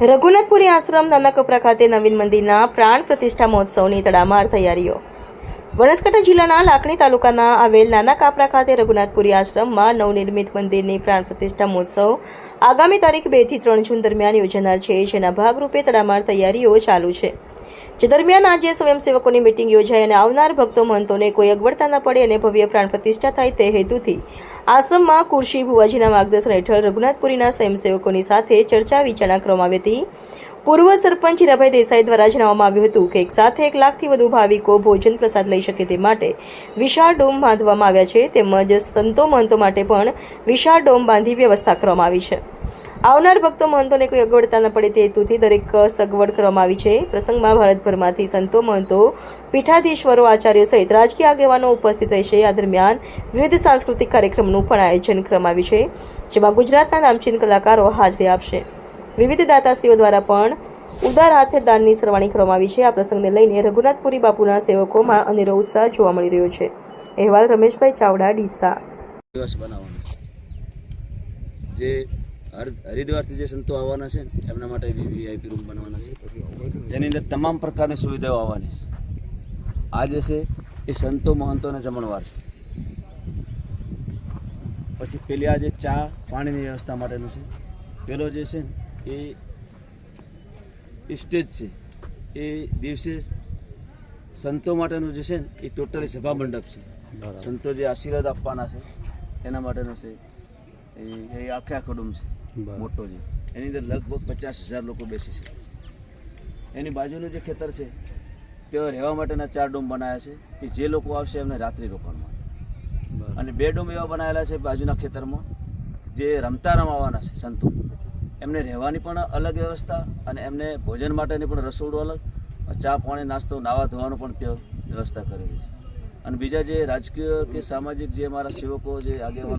રઘુનાથપુરી આશ્રમ નાના કપરા ખાતે નવીન મંદિરના પ્રાણ પ્રતિષ્ઠા મહોત્સવની તડામાર તૈયારીઓ. બનાસકાંઠા જિલ્લાના લાખણી તાલુકાના આવેલ નાના કાપરા ખાતે રઘુનાથપુરી આશ્રમમાં નવનિર્મિત મંદિરની પ્રાણ પ્રતિષ્ઠા મહોત્સવ આગામી તારીખ બેથી ત્રણ જૂન દરમિયાન યોજાનાર છે, જેના ભાગરૂપે તડામાર તૈયારીઓ ચાલુ છે. જે દરમિયાન આજે સ્વયંસેવકોની મિટિંગ યોજાઈ અને આવનાર ભક્તો મહંતોને કોઈ અગવડતા ન પડે અને ભવ્ય પ્રાણ પ્રતિષ્ઠા થાય તે હેતુથી આશ્રમમાં કુર્શી ભુવાજીના માર્ગદર્શન હેઠળ રઘુનાથપુરીના સ્વયંસેવકોની સાથે ચર્ચા વિચારણા કરવામાં આવી હતી. પૂર્વ સરપંચ હીરાભાઈ દેસાઈ દ્વારા જણાવવામાં આવ્યું હતું કે એક સાથે એક લાખથી વધુ ભાવિકો ભોજન પ્રસાદ લઈ શકે તે માટે વિશાળ ડોમ બાંધવામાં આવ્યા છે, તેમજ સંતો મહંતો માટે પણ વિશાળ ડોમ બાંધી વ્યવસ્થા કરવામાં આવી છે. આવનાર ભક્તો મહંતોને કોઈ અગવડતા ન પડે તે હેતુથી દરેક સગવડ કરવામાં આવી છે. પ્રસંગમાં ભારતભરમાંથી સંતો, મહંતો, પીઠાધીશ્વરો, આચાર્યો સહિત રાજકીય આગેવાનો ઉપસ્થિત રહેશે. આ દરમિયાન વિવિધ સાંસ્કૃતિક કાર્યક્રમનું પણ આયોજન કરવામાં આવ્યું છે, જેમાં ગુજરાતના નામચીન કલાકારો હાજરી આપશે. વિવિધ દાતાશ્રીઓ દ્વારા પણ ઉદાર હાથે દાનની સરવાણી કરવામાં આવી છે. આ પ્રસંગને લઈને રઘુનાથપુરી બાપુના સેવકોમાં અનેરો ઉત્સાહ જોવા મળી રહ્યો છે. અહેવાલ રમેશભાઈ ચાવડા, ડીસા. જે હરિદ્વારથી જે સંતો આવવાના છે ને એમના માટે વીઆઈપી રૂમ બનાવવાના છે. જેની અંદર તમામ પ્રકારની સુવિધાઓ આવવાની છે. આ જે છે એ સંતો મહંતોને જમણવાર છે. પછી પેલી આ જે ચા પાણીની વ્યવસ્થા માટેનું છે પેલો જે છે ને એ સ્ટેજ છે. એ દિવસે સંતો માટેનું જે છે ને એ ટોટલી સભા મંડપ છે સંતો જે આશીર્વાદ આપવાના છે એના માટેનું છે. એ આખે આખો ડૂમ છે. મોટો છે. એની અંદર લગભગ પચાસ હજાર લોકો બેસી શકે છે. એની બાજુનું જે ખેતર છે તેઓ રહેવા માટેના ચાર ડોમ બનાવ્યા છે કે જે લોકો આવશે એમને રાત્રિ રોકાણમાં. અને બે ડોમ એવા બનાવેલા છે બાજુના ખેતરમાં જે રમતા રમાવાના છે સંતો. એમને રહેવાની પણ અલગ વ્યવસ્થા અને એમને ભોજન માટેની પણ રસોડું અલગ ચા પાણી નાસ્તો નાવા ધોવાનું પણ ત્યાં વ્યવસ્થા કરેલી છે. અને બીજા જે રાજકીય કે સામાજિક જે મારા સેવકો જે આગેવાનો